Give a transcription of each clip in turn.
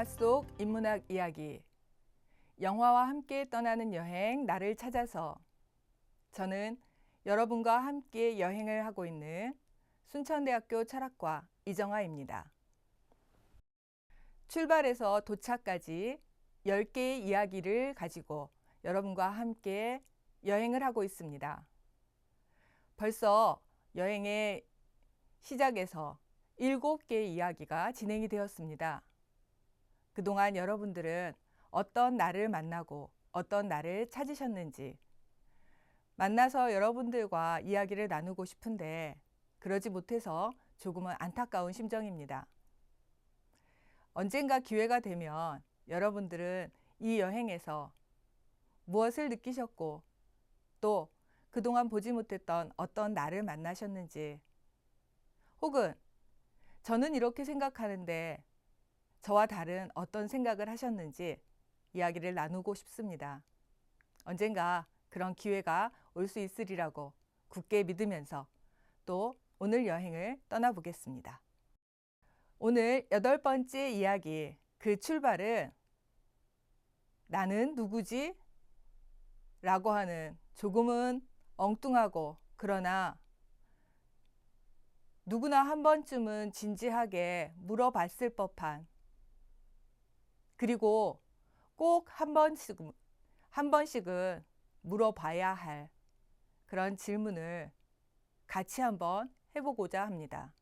영화 속 인문학 이야기. 영화와 함께 떠나는 여행, 나를 찾아서. 저는 여러분과 함께 여행을 하고 있는 순천대학교 철학과 이정아입니다. 출발해서 도착까지 10개의 이야기를 가지고 여러분과 함께 여행을 하고 있습니다. 벌써 여행의 시작에서 7개의 이야기가 진행이 되었습니다. 그동안 여러분들은 어떤 나를 만나고 어떤 나를 찾으셨는지 만나서 여러분들과 이야기를 나누고 싶은데 그러지 못해서 조금은 안타까운 심정입니다. 언젠가 기회가 되면 여러분들은 이 여행에서 무엇을 느끼셨고 또 그동안 보지 못했던 어떤 나를 만나셨는지 혹은 저는 이렇게 생각하는데 저와 다른 어떤 생각을 하셨는지 이야기를 나누고 싶습니다. 언젠가 그런 기회가 올 수 있으리라고 굳게 믿으면서 또 오늘 여행을 떠나보겠습니다. 오늘 여덟 번째 이야기, 그 출발은 나는 누구지? 라고 하는 조금은 엉뚱하고 그러나 누구나 한 번쯤은 진지하게 물어봤을 법한 그리고 꼭 한 번씩 한 번씩은 물어봐야 할 그런 질문을 같이 한번 해보고자 합니다.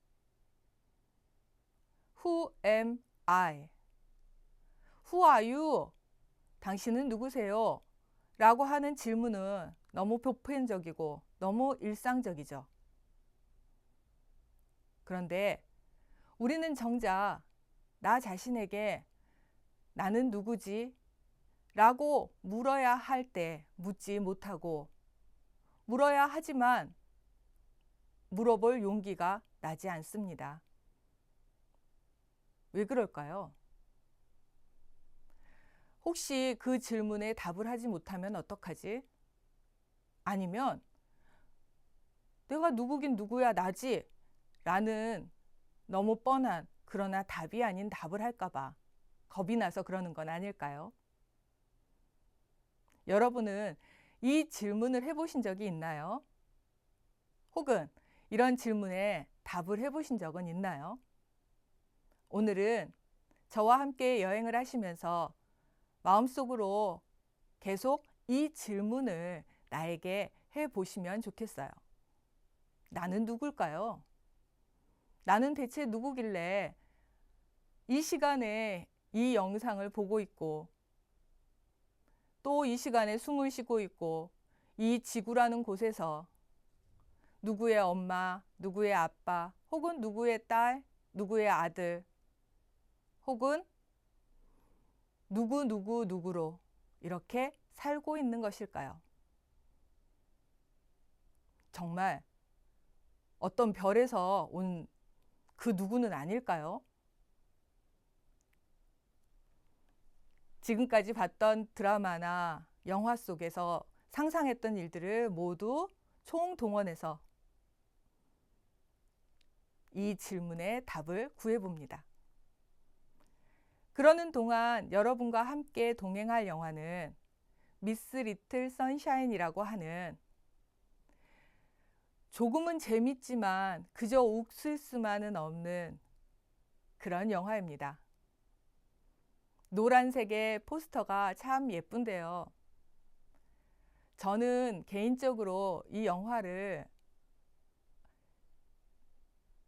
Who am I? Who are you? 당신은 누구세요? 라고 하는 질문은 너무 보편적이고 너무 일상적이죠. 그런데 우리는 정작 나 자신에게 나는 누구지? 라고 물어야 할 때 묻지 못하고 물어야 하지만 물어볼 용기가 나지 않습니다. 왜 그럴까요? 혹시 그 질문에 답을 하지 못하면 어떡하지? 아니면 내가 누구긴 누구야 나지? 라는 너무 뻔한 그러나 답이 아닌 답을 할까봐 겁이 나서 그러는 건 아닐까요? 여러분은 이 질문을 해보신 적이 있나요? 혹은 이런 질문에 답을 해보신 적은 있나요? 오늘은 저와 함께 여행을 하시면서 마음속으로 계속 이 질문을 나에게 해 보시면 좋겠어요. 나는 누굴까요? 나는 대체 누구길래 이 시간에 이 영상을 보고 있고 또 이 시간에 숨을 쉬고 있고 이 지구라는 곳에서 누구의 엄마, 누구의 아빠, 혹은 누구의 딸, 누구의 아들, 혹은 누구, 누구, 누구로 이렇게 살고 있는 것일까요? 정말 어떤 별에서 온 그 누구는 아닐까요? 지금까지 봤던 드라마나 영화 속에서 상상했던 일들을 모두 총동원해서 이 질문에 답을 구해봅니다. 그러는 동안 여러분과 함께 동행할 영화는 미스 리틀 선샤인이라고 하는 조금은 재밌지만 그저 웃을 수만은 없는 그런 영화입니다. 노란색의 포스터가 참 예쁜데요. 저는 개인적으로 이 영화를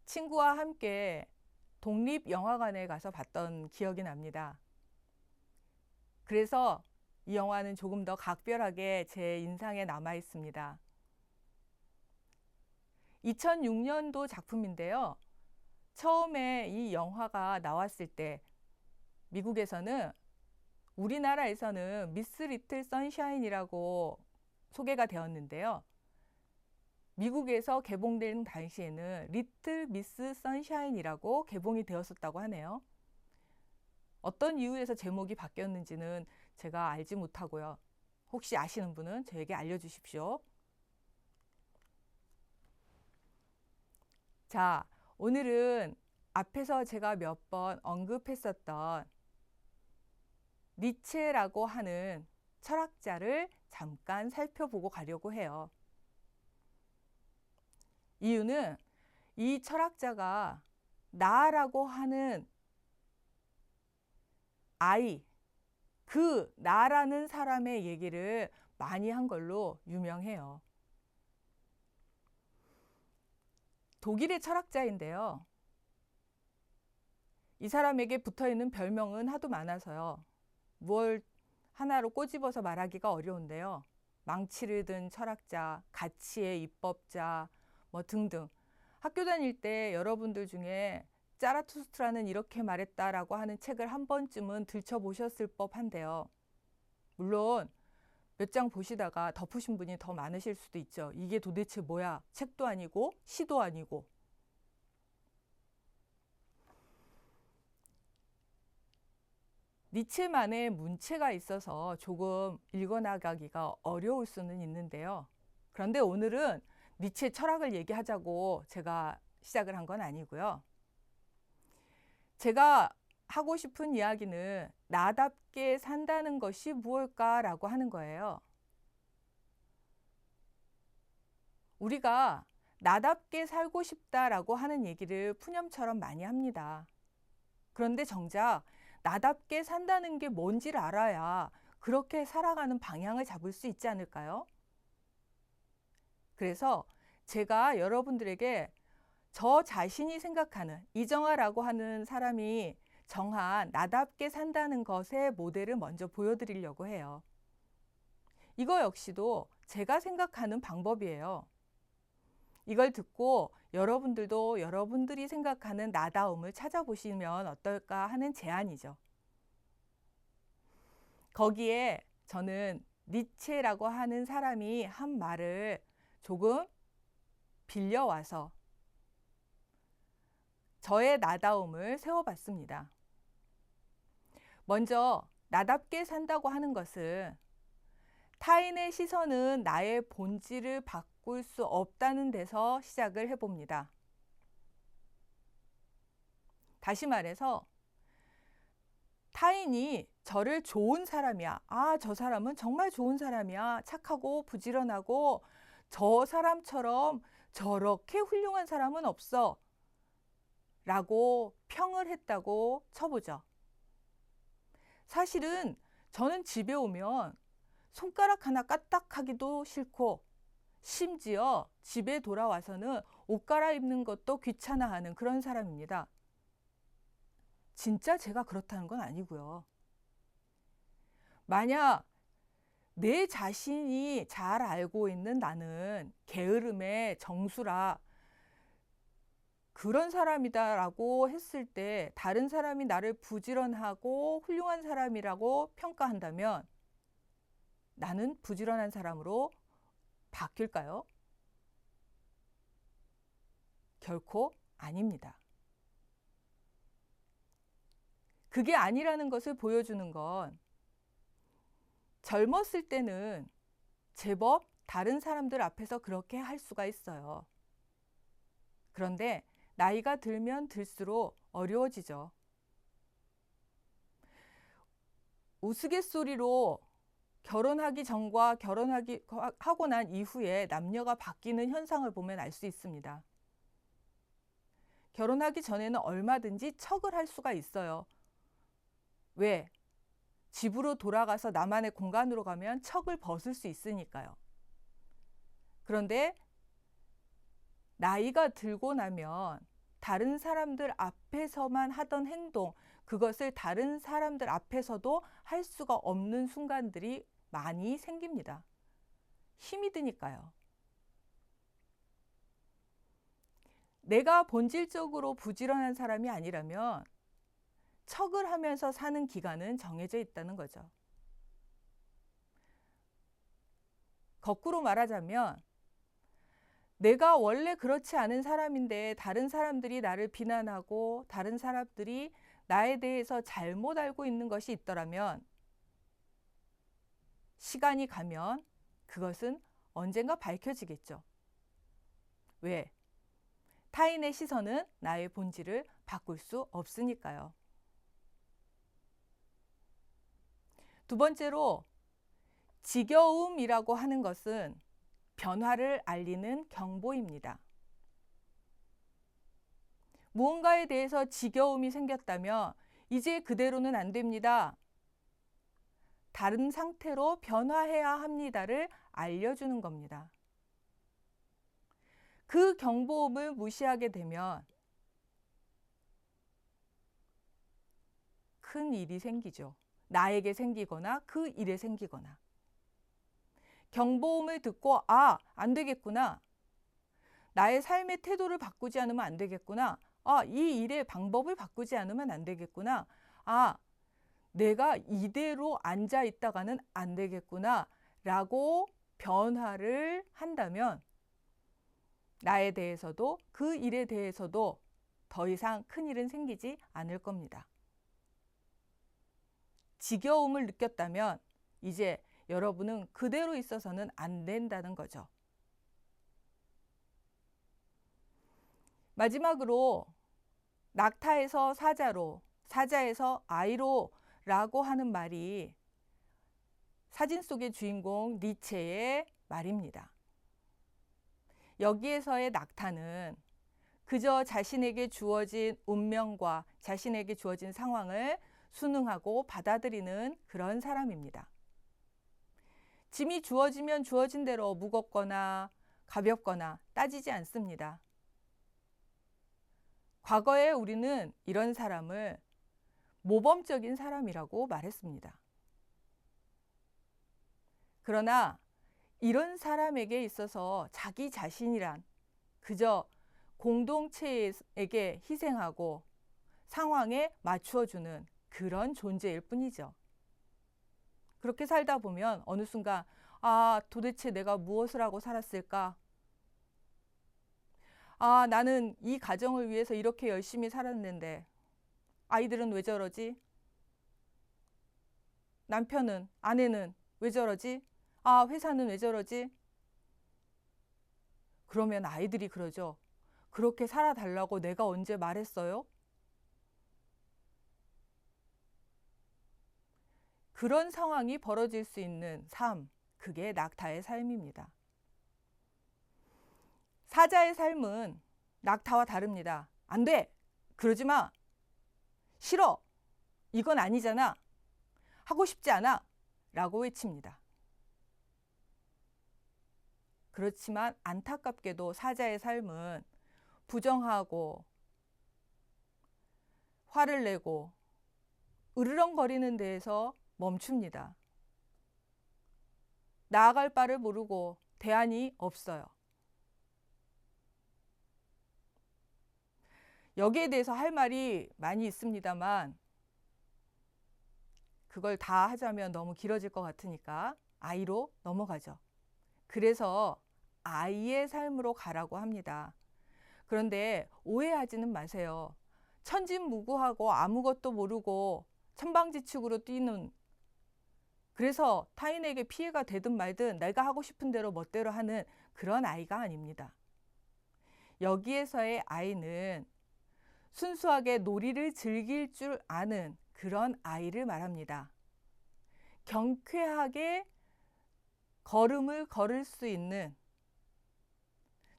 친구와 함께 독립영화관에 가서 봤던 기억이 납니다. 그래서 이 영화는 조금 더 각별하게 제 인상에 남아 있습니다. 2006년도 작품인데요. 처음에 이 영화가 나왔을 때 미국에서는 우리나라에서는 미스 리틀 선샤인이라고 소개가 되었는데요. 미국에서 개봉된 당시에는 리틀 미스 선샤인이라고 개봉이 되었었다고 하네요. 어떤 이유에서 제목이 바뀌었는지는 제가 알지 못하고요. 혹시 아시는 분은 저에게 알려주십시오. 자, 오늘은 앞에서 제가 몇 번 언급했었던 니체라고 하는 철학자를 잠깐 살펴보고 가려고 해요. 이유는 이 철학자가 나라고 하는 아이, 그 나라는 사람의 얘기를 많이 한 걸로 유명해요. 독일의 철학자인데요. 이 사람에게 붙어 있는 별명은 하도 많아서요. 뭘 하나로 꼬집어서 말하기가 어려운데요. 망치를 든 철학자, 가치의 입법자, 뭐 등등. 학교 다닐 때 여러분들 중에 짜라투스트라는 이렇게 말했다라고 하는 책을 한 번쯤은 들춰보셨을 법한데요. 물론 몇 장 보시다가 덮으신 분이 더 많으실 수도 있죠. 이게 도대체 뭐야? 책도 아니고 시도 아니고. 니체만의 문체가 있어서 조금 읽어나가기가 어려울 수는 있는데요. 그런데 오늘은 니체 철학을 얘기하자고 제가 시작을 한 건 아니고요. 제가 하고 싶은 이야기는 나답게 산다는 것이 무엇일까라고 하는 거예요. 우리가 나답게 살고 싶다라고 하는 얘기를 푸념처럼 많이 합니다. 그런데 정작 나답게 산다는 게 뭔지를 알아야 그렇게 살아가는 방향을 잡을 수 있지 않을까요? 그래서 제가 여러분들에게 저 자신이 생각하는 이정아라고 하는 사람이 정한 나답게 산다는 것의 모델을 먼저 보여드리려고 해요. 이거 역시도 제가 생각하는 방법이에요. 이걸 듣고 여러분들도 여러분들이 생각하는 나다움을 찾아보시면 어떨까 하는 제안이죠. 거기에 저는 니체라고 하는 사람이 한 말을 조금 빌려와서 저의 나다움을 세워봤습니다. 먼저 나답게 산다고 하는 것은 타인의 시선은 나의 본질을 바꿀 수 없다는 데서 시작을 해봅니다. 다시 말해서 타인이 저를 좋은 사람이야. 아, 저 사람은 정말 좋은 사람이야. 착하고 부지런하고 저 사람처럼 저렇게 훌륭한 사람은 없어. 라고 평을 했다고 쳐보죠. 사실은 저는 집에 오면 손가락 하나 까딱하기도 싫고 심지어 집에 돌아와서는 옷 갈아입는 것도 귀찮아하는 그런 사람입니다. 진짜 제가 그렇다는 건 아니고요. 만약 내 자신이 잘 알고 있는 나는 게으름의 정수라 그런 사람이다라고 했을 때 다른 사람이 나를 부지런하고 훌륭한 사람이라고 평가한다면 나는 부지런한 사람으로 바뀔까요? 결코 아닙니다. 그게 아니라는 것을 보여주는 건 젊었을 때는 제법 다른 사람들 앞에서 그렇게 할 수가 있어요. 그런데 나이가 들면 들수록 어려워지죠. 우스갯소리로 결혼하기 전과 결혼하기 하고 난 이후에 남녀가 바뀌는 현상을 보면 알 수 있습니다. 결혼하기 전에는 얼마든지 척을 할 수가 있어요. 왜? 집으로 돌아가서 나만의 공간으로 가면 척을 벗을 수 있으니까요. 그런데 나이가 들고 나면 다른 사람들 앞에서만 하던 행동, 그것을 다른 사람들 앞에서도 할 수가 없는 순간들이 많이 생깁니다. 힘이 드니까요. 내가 본질적으로 부지런한 사람이 아니라면 척을 하면서 사는 기간은 정해져 있다는 거죠. 거꾸로 말하자면 내가 원래 그렇지 않은 사람인데 다른 사람들이 나를 비난하고 다른 사람들이 나에 대해서 잘못 알고 있는 것이 있더라면 시간이 가면 그것은 언젠가 밝혀지겠죠. 왜? 타인의 시선은 나의 본질을 바꿀 수 없으니까요. 두 번째로 지겨움이라고 하는 것은 변화를 알리는 경보입니다. 무언가에 대해서 지겨움이 생겼다면 이제 그대로는 안 됩니다. 다른 상태로 변화해야 합니다를 알려주는 겁니다. 그 경보음을 무시하게 되면 큰 일이 생기죠. 나에게 생기거나 그 일에 생기거나. 경보음을 듣고 아, 안 되겠구나. 나의 삶의 태도를 바꾸지 않으면 안 되겠구나. 아, 이 일의 방법을 바꾸지 않으면 안 되겠구나. 아, 내가 이대로 앉아 있다가는 안 되겠구나. 라고 변화를 한다면 나에 대해서도 그 일에 대해서도 더 이상 큰 일은 생기지 않을 겁니다. 지겨움을 느꼈다면 이제 여러분은 그대로 있어서는 안 된다는 거죠. 마지막으로 낙타에서 사자로, 사자에서 아이로 라고 하는 말이 사진 속의 주인공 니체의 말입니다. 여기에서의 낙타는 그저 자신에게 주어진 운명과 자신에게 주어진 상황을 순응하고 받아들이는 그런 사람입니다. 짐이 주어지면 주어진 대로 무겁거나 가볍거나 따지지 않습니다. 과거에 우리는 이런 사람을 모범적인 사람이라고 말했습니다. 그러나 이런 사람에게 있어서 자기 자신이란 그저 공동체에게 희생하고 상황에 맞추어주는 그런 존재일 뿐이죠. 그렇게 살다 보면 어느 순간 아, 도대체 내가 무엇을 하고 살았을까? 아, 나는 이 가정을 위해서 이렇게 열심히 살았는데 아이들은 왜 저러지? 남편은, 아내는 왜 저러지? 아, 회사는 왜 저러지? 그러면 아이들이 그러죠. 그렇게 살아달라고 내가 언제 말했어요? 그런 상황이 벌어질 수 있는 삶, 그게 낙타의 삶입니다. 사자의 삶은 낙타와 다릅니다. 안 돼! 그러지 마! 싫어! 이건 아니잖아! 하고 싶지 않아! 라고 외칩니다. 그렇지만 안타깝게도 사자의 삶은 부정하고 화를 내고 으르렁거리는 데에서 멈춥니다. 나아갈 바를 모르고 대안이 없어요. 여기에 대해서 할 말이 많이 있습니다만 그걸 다 하자면 너무 길어질 것 같으니까 아이로 넘어가죠. 그래서 아이의 삶으로 가라고 합니다. 그런데 오해하지는 마세요. 천진무구하고 아무것도 모르고 천방지축으로 뛰는 그래서 타인에게 피해가 되든 말든 내가 하고 싶은 대로 멋대로 하는 그런 아이가 아닙니다. 여기에서의 아이는 순수하게 놀이를 즐길 줄 아는 그런 아이를 말합니다. 경쾌하게 걸음을 걸을 수 있는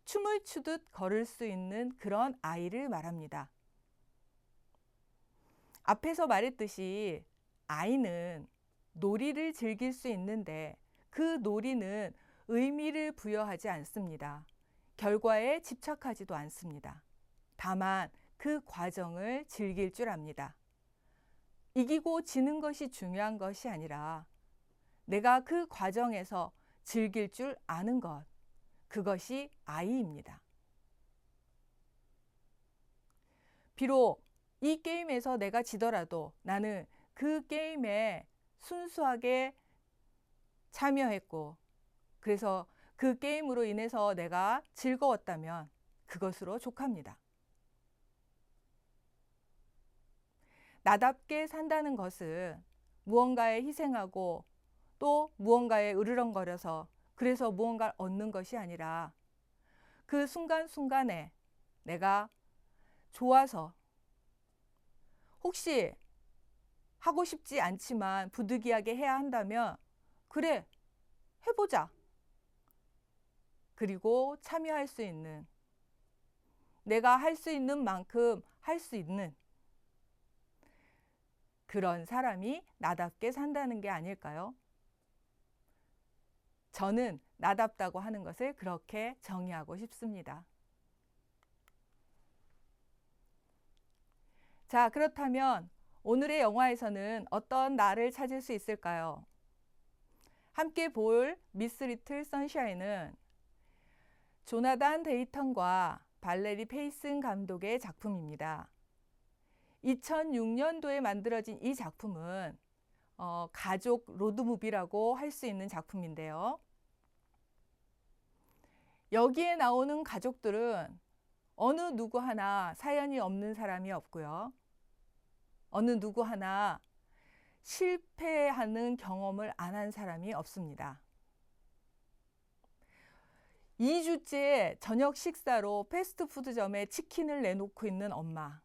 춤을 추듯 걸을 수 있는 그런 아이를 말합니다. 앞에서 말했듯이 아이는 놀이를 즐길 수 있는데 그 놀이는 의미를 부여하지 않습니다. 결과에 집착하지도 않습니다. 다만 그 과정을 즐길 줄 압니다. 이기고 지는 것이 중요한 것이 아니라 내가 그 과정에서 즐길 줄 아는 것, 그것이 아이입니다. 비록 이 게임에서 내가 지더라도 나는 그 게임에 순수하게 참여했고, 그래서 그 게임으로 인해서 내가 즐거웠다면 그것으로 족합니다. 나답게 산다는 것은 무언가에 희생하고 또 무언가에 으르렁거려서 그래서 무언가를 얻는 것이 아니라 그 순간순간에 내가 좋아서 혹시 하고 싶지 않지만 부득이하게 해야 한다면 그래 해보자. 그리고 참여할 수 있는 내가 할 수 있는 만큼 할 수 있는 그런 사람이 나답게 산다는 게 아닐까요? 저는 나답다고 하는 것을 그렇게 정의하고 싶습니다. 자, 그렇다면 오늘의 영화에서는 어떤 나를 찾을 수 있을까요? 함께 볼 미스 리틀 선샤인은 조나단 데이턴과 발레리 페이슨 감독의 작품입니다. 2006년도에 만들어진 이 작품은 어, 가족 로드무비라고 할 수 있는 작품인데요. 여기에 나오는 가족들은 어느 누구 하나 사연이 없는 사람이 없고요. 어느 누구 하나 실패하는 경험을 안 한 사람이 없습니다. 2주째 저녁 식사로 패스트푸드점에 치킨을 내놓고 있는 엄마.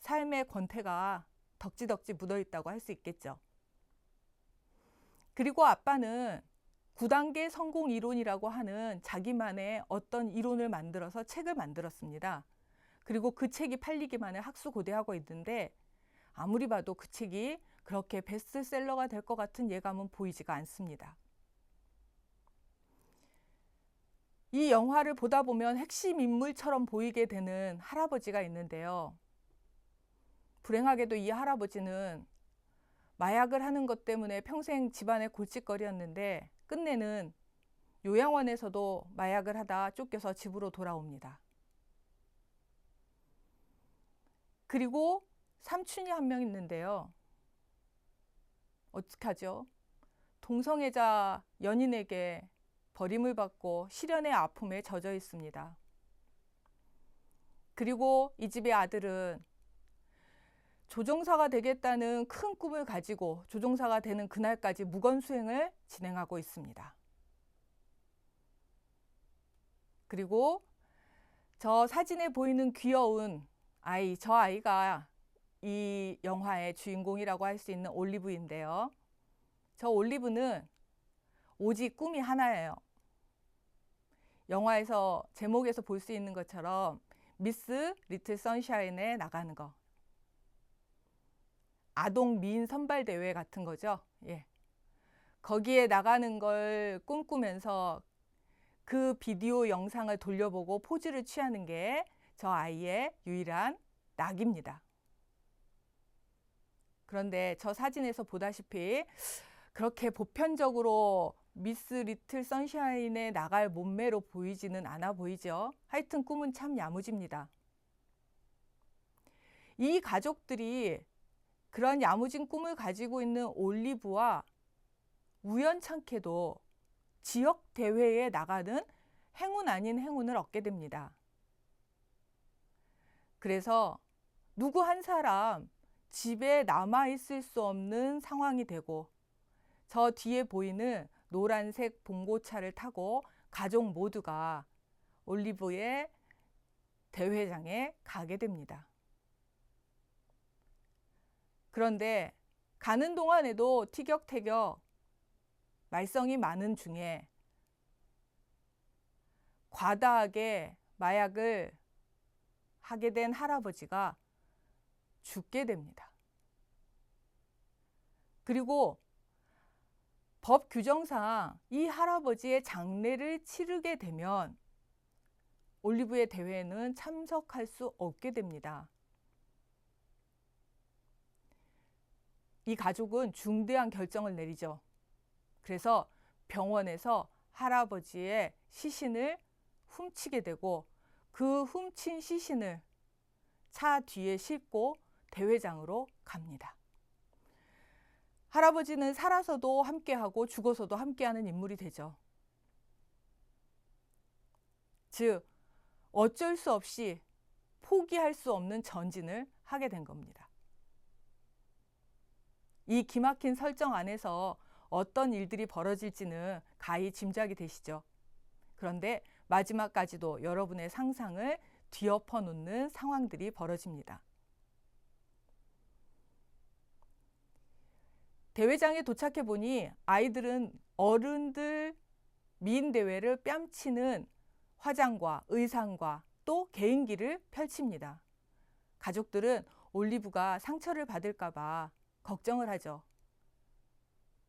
삶의 권태가 덕지덕지 묻어 있다고 할 수 있겠죠. 그리고 아빠는 9단계 성공 이론이라고 하는 자기만의 어떤 이론을 만들어서 책을 만들었습니다. 그리고 그 책이 팔리기만을 학수고대하고 있는데 아무리 봐도 그 책이 그렇게 베스트셀러가 될 것 같은 예감은 보이지가 않습니다. 이 영화를 보다 보면 핵심 인물처럼 보이게 되는 할아버지가 있는데요. 불행하게도 이 할아버지는 마약을 하는 것 때문에 평생 집안의 골칫거리였는데 끝내는 요양원에서도 마약을 하다 쫓겨서 집으로 돌아옵니다. 그리고 삼촌이 한 명 있는데요. 어떡하죠? 동성애자 연인에게 버림을 받고 시련의 아픔에 젖어 있습니다. 그리고 이 집의 아들은 조종사가 되겠다는 큰 꿈을 가지고 조종사가 되는 그날까지 무건 수행을 진행하고 있습니다. 그리고 저 사진에 보이는 귀여운 아이, 저 아이가 이 영화의 주인공이라고 할 수 있는 올리브인데요. 저 올리브는 오직 꿈이 하나예요. 영화에서 제목에서 볼 수 있는 것처럼 미스 리틀 선샤인에 나가는 거. 아동 미인 선발 대회 같은 거죠. 예. 거기에 나가는 걸 꿈꾸면서 그 비디오 영상을 돌려보고 포즈를 취하는 게 저 아이의 유일한 낙입니다. 그런데 저 사진에서 보다시피 그렇게 보편적으로 미스 리틀 선샤인에 나갈 몸매로 보이지는 않아 보이죠. 하여튼 꿈은 참 야무집니다. 이 가족들이 그런 야무진 꿈을 가지고 있는 올리브와 우연찮게도 지역 대회에 나가는 행운 아닌 행운을 얻게 됩니다. 그래서 누구 한 사람 집에 남아 있을 수 없는 상황이 되고 저 뒤에 보이는 노란색 봉고차를 타고 가족 모두가 올리브의 대회장에 가게 됩니다. 그런데 가는 동안에도 티격태격 말썽이 많은 중에 과다하게 마약을 하게 된 할아버지가 죽게 됩니다. 그리고 법 규정상 이 할아버지의 장례를 치르게 되면 올리브의 대회에는 참석할 수 없게 됩니다. 이 가족은 중대한 결정을 내리죠. 그래서 병원에서 할아버지의 시신을 훔치게 되고 그 훔친 시신을 차 뒤에 싣고 대회장으로 갑니다. 할아버지는 살아서도 함께하고 죽어서도 함께하는 인물이 되죠. 즉, 어쩔 수 없이 포기할 수 없는 전진을 하게 된 겁니다. 이 기막힌 설정 안에서 어떤 일들이 벌어질지는 가히 짐작이 되시죠. 그런데 마지막까지도 여러분의 상상을 뒤엎어 놓는 상황들이 벌어집니다. 대회장에 도착해 보니 아이들은 어른들 미인 대회를 뺨치는 화장과 의상과 또 개인기를 펼칩니다. 가족들은 올리브가 상처를 받을까봐 걱정을 하죠.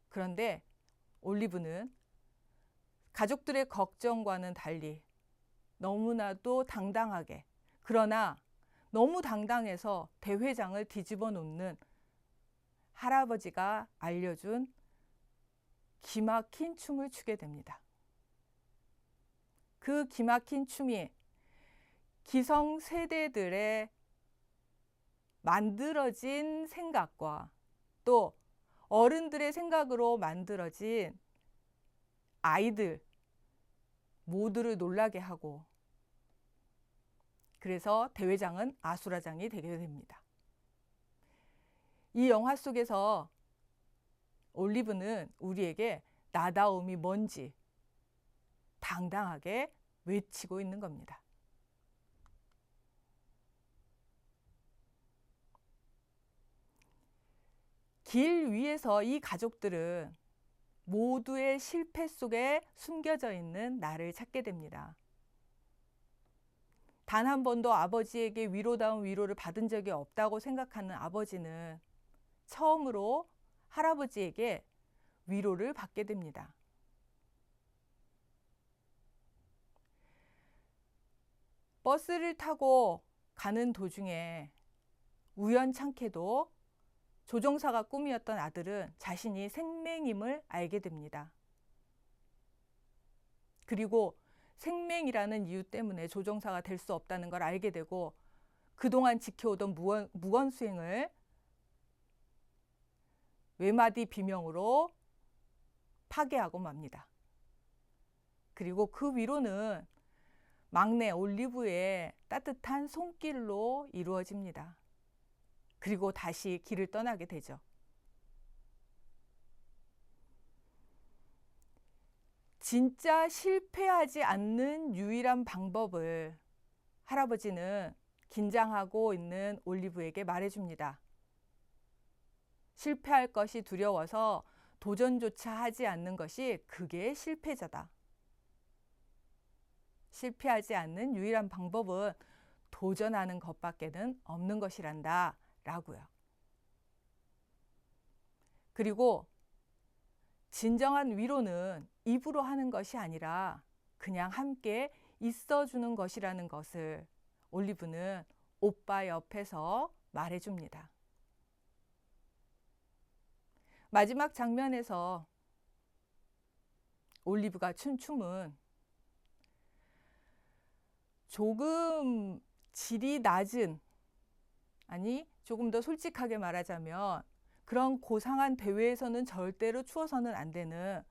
그런데 올리브는 가족들의 걱정과는 달리 너무나도 당당하게 그러나 너무 당당해서 대회장을 뒤집어 놓는 할아버지가 알려준 기막힌 춤을 추게 됩니다. 그 기막힌 춤이 기성 세대들의 만들어진 생각과 또 어른들의 생각으로 만들어진 아이들 모두를 놀라게 하고 그래서 대회장은 아수라장이 되게 됩니다. 이 영화 속에서 올리브는 우리에게 나다움이 뭔지 당당하게 외치고 있는 겁니다. 길 위에서 이 가족들은 모두의 실패 속에 숨겨져 있는 나를 찾게 됩니다. 단 한 번도 아버지에게 위로다운 위로를 받은 적이 없다고 생각하는 아버지는 처음으로 할아버지에게 위로를 받게 됩니다. 버스를 타고 가는 도중에 우연찮게도 조종사가 꿈이었던 아들은 자신이 생맹임을 알게 됩니다. 그리고 생맹이라는 이유 때문에 조종사가 될 수 없다는 걸 알게 되고 그동안 지켜오던 무건, 무건 수행을 외마디 비명으로 파괴하고 맙니다. 그리고 그 위로는 막내 올리브의 따뜻한 손길로 이루어집니다. 그리고 다시 길을 떠나게 되죠. 진짜 실패하지 않는 유일한 방법을 할아버지는 긴장하고 있는 올리브에게 말해줍니다. 실패할 것이 두려워서 도전조차 하지 않는 것이 그게 실패자다. 실패하지 않는 유일한 방법은 도전하는 것밖에는 없는 것이란다. 라고요. 그리고 진정한 위로는 입으로 하는 것이 아니라 그냥 함께 있어주는 것이라는 것을 올리브는 오빠 옆에서 말해줍니다. 마지막 장면에서 올리브가 춘 춤은 조금 질이 낮은 아니 조금 더 솔직하게 말하자면 그런 고상한 대회에서는 절대로 추어서는 안 되는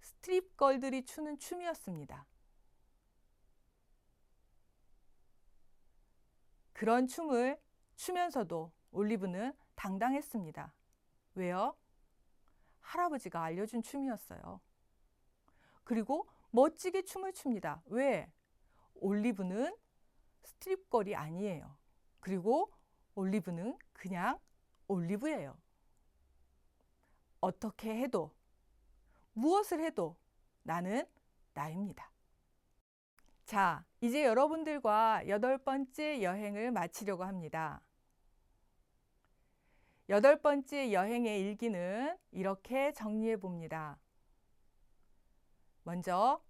스트립 걸들이 추는 춤이었습니다. 그런 춤을 추면서도 올리브는 당당했습니다. 왜요? 할아버지가 알려준 춤이었어요. 그리고 멋지게 춤을 춥니다. 왜? 올리브는 스트립걸이 아니에요. 그리고 올리브는 그냥 올리브예요. 어떻게 해도 무엇을 해도 나는 나입니다. 자, 이제 여러분들과 여덟 번째 여행을 마치려고 합니다. 여덟 번째 여행의 일기는 이렇게 정리해 봅니다. 먼저,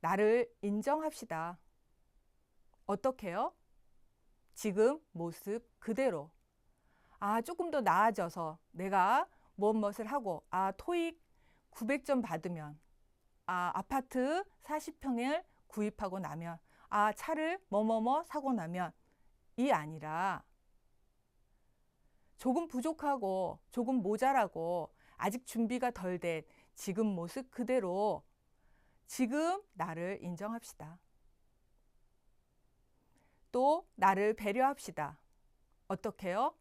나를 인정합시다. 어떻게요? 지금 모습 그대로. 아, 조금 더 나아져서 내가 무엇 무엇을 하고, 아, 토익 900점 받으면, 아, 아파트 40평을 구입하고 나면, 아, 차를 뭐뭐뭐 사고 나면, 이 아니라, 조금 부족하고, 조금 모자라고, 아직 준비가 덜 된 지금 모습 그대로 지금 나를 인정합시다. 또 나를 배려합시다. 어떻게요?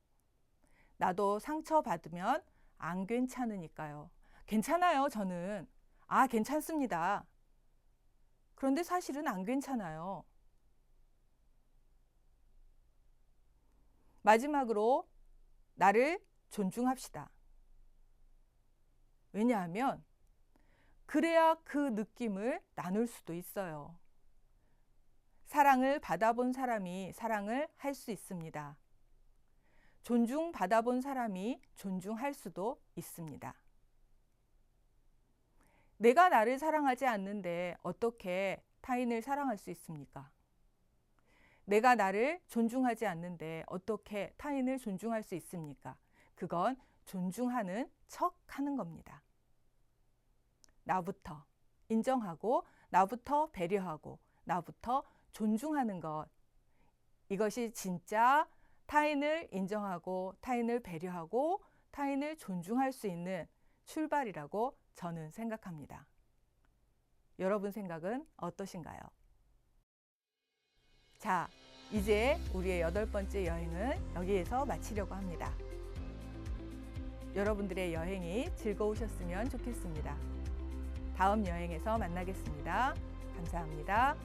나도 상처받으면 안 괜찮으니까요. 괜찮아요, 저는. 아, 괜찮습니다. 그런데 사실은 안 괜찮아요. 마지막으로 나를 존중합시다. 왜냐하면 그래야 그 느낌을 나눌 수도 있어요. 사랑을 받아본 사람이 사랑을 할 수 있습니다. 존중받아본 사람이 존중할 수도 있습니다. 내가 나를 사랑하지 않는데 어떻게 타인을 사랑할 수 있습니까? 내가 나를 존중하지 않는데 어떻게 타인을 존중할 수 있습니까? 그건 존중하는 척 하는 겁니다. 나부터 인정하고, 나부터 배려하고, 나부터 존중하는 것. 이것이 진짜 타인을 인정하고, 타인을 배려하고, 타인을 존중할 수 있는 출발이라고 저는 생각합니다. 여러분 생각은 어떠신가요? 자, 이제 우리의 여덟 번째 여행은 여기에서 마치려고 합니다. 여러분들의 여행이 즐거우셨으면 좋겠습니다. 다음 여행에서 만나겠습니다. 감사합니다.